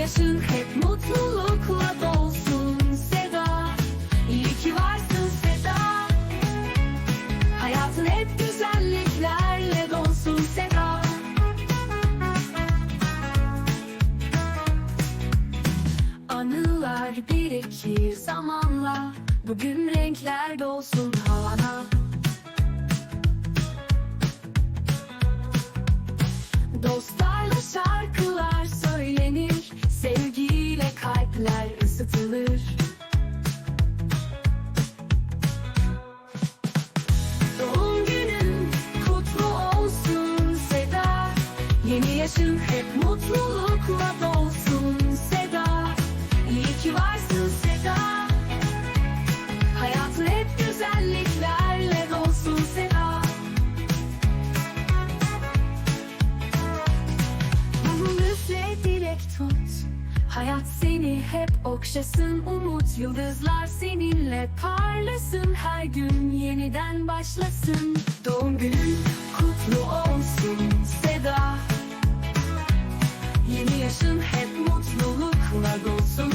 yaşın hep mutlulukla dolsun Seda. İyi ki varsın Seda. Hayatın hep güzelliklerle dolsun Seda. Anılar birikir zamanla Bugün renkler dolsun havana Dostlarla şarkılar Yaşın hep mutlulukla dolsun Seda. İyi ki varsın Seda. Hayatın hep güzelliklerle dolsun Seda. Üfle dilek tut. Hayat seni hep okşasın Umut yıldızlar seninle parlasın. Her gün yeniden başlasın yaşın hep mutlulukla dolsun